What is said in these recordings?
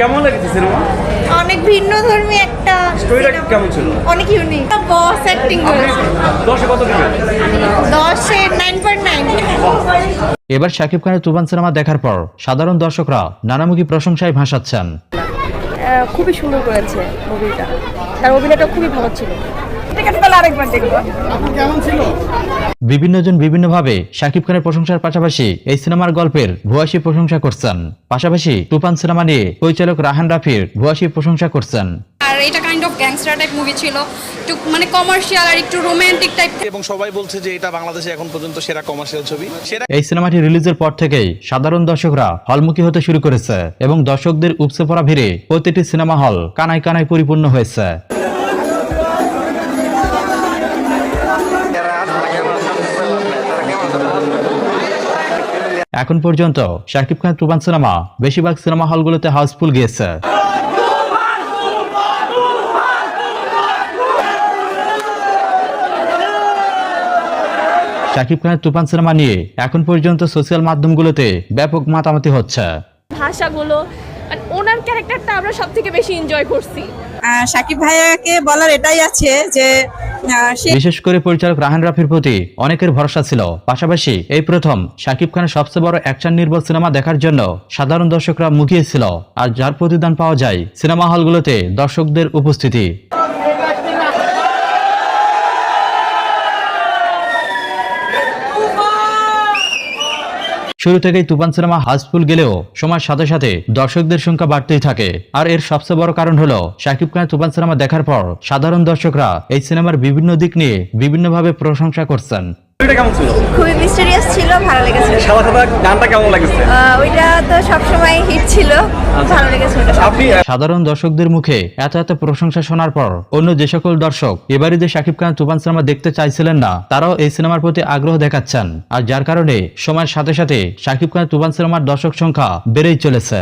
কেমন লেগেছে সিনেমা অনেক ভিন্ন ধর্মী একটা স্টোরিটা কেমন ছিল? অনেক ইউনিক বস অ্যাক্টিং করেছে। দশে কত দিবেন দশে নাইন পয়েন্ট নাইন এবার শাকিব খানের তুফান সিনেমা দেখার পর সাধারণ দর্শকরা নানামুখী প্রশংসায় ভাসাচ্ছেন। খুবই সুন্দর করেছে মুভিটা তার অভিনয়টা খুবই ভালো ছিল। ঠিক আছে তাহলে আরেকবার দেখব। বিভিন্নজন বিভিন্নভাবে শাকিব খানের প্রশংসার পাশাপাশি এই সিনেমার গল্পের ভুয়াশি প্রশংসা করছেন। পাশাপাশি তুফান সিনেমা নিয়ে পরিচালক রাহান রাফির ভুয়াশি প্রশংসা করছেন। আর এটা kind of gangster type movie ছিল। একটু মানে কমার্শিয়াল আর একটু রোমান্টিক টাইপ এবং সবাই বলছে যে এটা বাংলাদেশে এখন পর্যন্ত সেরা কমার্শিয়াল ছবি। সেরা এই সিনেমাটি রিলিজের পর থেকেই সাধারণ দর্শকরা হলমুখী হতে শুরু করেছে এবং দর্শকদের উপসে পড়া ভিড়ে প্রতিটি সিনেমা হল কানায় কানায় পরিপূর্ণ হয়েছে। এখন পর্যন্ত শাকিব খান তুফান সিনেমা, বেশিরভাগ সিনেমা হলগুলোতে হাউসফুল গিয়েছে। শাকিব খানের তুফান সিনেমা নিয়ে এখন পর্যন্ত সোশ্যাল মাধ্যমগুলোতে ব্যাপক মাতামাতি হচ্ছে। ভাষাগুলো ওনার ক্যারেক্টারটা আমরা সব থেকে বেশি এনজয় করছি। সাকিব ভাইয়াকে বলার এটাই আছে যে বিশেষ করে পরিচালক রাহান রাফির প্রতি অনেকের ভরসা ছিল। পাশাপাশি এই প্রথম সাকিব খানের সবচেয়ে বড় অ্যাকশন নির্ভর সিনেমা দেখার জন্য সাধারণ দর্শকরা মুখিয়েছিল। আর যার প্রতিদান পাওয়া যায়, সিনেমা হলগুলোতে দর্শকদের উপস্থিতি। শুরু থেকেই তুফান সিনেমা হাউসফুল গেলেও সময়ের সাথে সাথে দর্শকদের সংখ্যা বাড়তেই থাকে। আর এর সবচেয়ে বড় কারণ হলো, শাকিব খানের তুফান সিনেমা দেখার পর সাধারণ দর্শকরা এই সিনেমার বিভিন্ন দিক নিয়ে বিভিন্নভাবে প্রশংসা করছেন। কেমন ছিল? খুবই মিস্টেরিয়াস ছিল ভালো লেগেছে। সাদা সাদা গানটা কেমন লাগছে? ওইটা তো সবসময় হিট ছিল ভালো লেগেছে আপনি সাধারণ দর্শকদের মুখে এত এত প্রশংসা শোনার পর অন্য যে সকল দর্শক এবারই যে শাকিব খান তুফান সিনেমা দেখতে চাইছিলেন না তারাও এই সিনেমার প্রতি আগ্রহ দেখাচ্ছেন। আর যার কারণে সময়ের সাথে সাথে শাকিব খান তুফান সিনেমার দর্শক সংখ্যা বেড়েই চলেছে।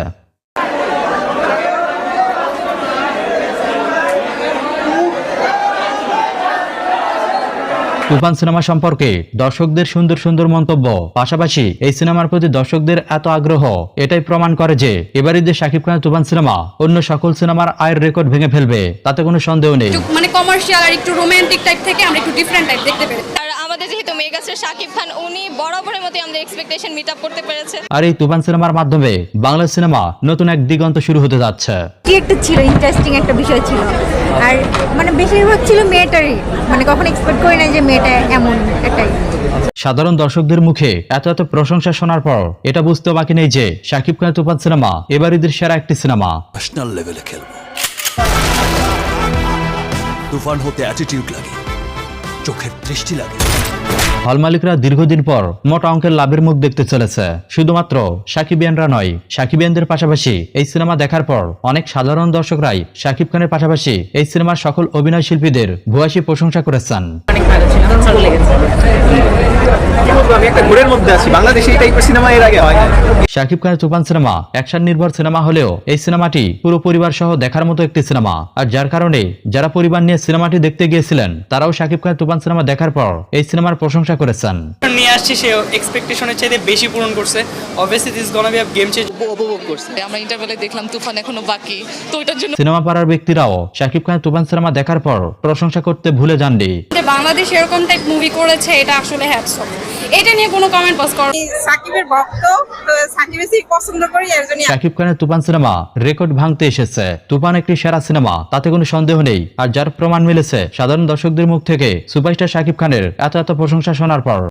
তুফান সিনেমা সম্পর্কে দর্শকদের সুন্দর সুন্দর মন্তব্য। পাশাপাশি এই সিনেমার প্রতি দর্শকদের এত আগ্রহ এটাই প্রমাণ করে যে এবারই যে শাকিব খানের তুফান সিনেমা অন্য সকল সিনেমার আয়ের রেকর্ড ভেঙে ফেলবে তাতে কোনো সন্দেহ নেই। মানে কমার্শিয়াল আর একটু রোমান্টিক টাইপ থেকে আমরা একটু ডিফারেন্ট টাইপ দেখতে পেরেছি। আর আমাদের যেহেতু মেগাস্টার শাকিব খান উনি বরাবরের মতোই আমাদের এক্সপেকটেশন মিট আপ করতে পেরেছে। আর এই তুফান সিনেমার মাধ্যমে বাংলা সিনেমা নতুন এক দিগন্ত শুরু হতে যাচ্ছে। কি একটা ছিল ইন্টারেস্টিং একটা বিষয় ছিল। আর মানে বেশিরভাগ ছিল মেয়েটারই। মানে কখন এক্সপেক্ট করি না যে মেয়েটা এমন এটাই সাধারণ দর্শকদের মুখে এত এত প্রশংসা শোনার পর এটা বুঝতে বাকি নেই যে শাকিব খানের তুফান সিনেমা এবার ঈদের সেরা একটি সিনেমা। ন্যাশনাল লেভেলে খেলব। তুফান হতে অ্যাটিটিউড লাগে। চোখের দৃষ্টি লাগে। হল মালিকরা দীর্ঘদিন পর মোটা অঙ্কের লাভের মুখ দেখতে চলেছে। শুধুমাত্র সাকিবিয়ানরা নয় সাকিবিয়ানদের পাশাপাশি এই সিনেমা দেখার পর অনেক সাধারণ দর্শকরাই সাকিব খানের পাশাপাশি এই সিনেমার সকল অভিনয় শিল্পীদের ভুয়াশি প্রশংসা করেছেন। অনেক ভালো একটা ঘোরের মধ্যে আছি। বাংলাদেশে এই টাইপের সিনেমা এর আগে হয় শাকিব খানের তুফান সিনেমা অ্যাকশন নির্ভর সিনেমা হলেও এই সিনেমাটি পুরো পরিবার সহ দেখার মতো একটি সিনেমা আর যার কারণে যারা পরিবার নিয়ে সিনেমাটি দেখতে গিয়েছিলেন তারাও শাকিব খানের তুফান সিনেমা দেখার পর এই সিনেমার প্রশংসা করেছেন। নিয়ে আসছি সে এক্সপেকটেশনের চাইতে বেশি পূরণ করছে। Obviously this gonna be game change উপভোগ করছে। আমরা ইন্টারভেলে দেখলাম তুফান এখনও বাকি। তো জন্য সিনেমা পাড়ার ব্যক্তিরাও শাকিব খানের তুফান সিনেমা দেখার পর প্রশংসা করতে ভুলে যাননি। বাংলাদেশ এরকম টাইপ মুভি করেছে এটা আসলে হ্যাটস এটা নিয়ে কোনো কমেন্ট পাস করো। সাকিবের ভক্ত তো সাকিব বেশি পছন্দ করি এর জন্য সাকিব খানের তুফান সিনেমা রেকর্ড ভাঙতে এসেছে। তুফান একটি সেরা সিনেমা তাতে কোনো সন্দেহ নেই। আর যার প্রমাণ মিলেছে সাধারণ দর্শকদের মুখ থেকে সুপারস্টার সাকিব খানের এত এত প্রশংসা শোনার পর।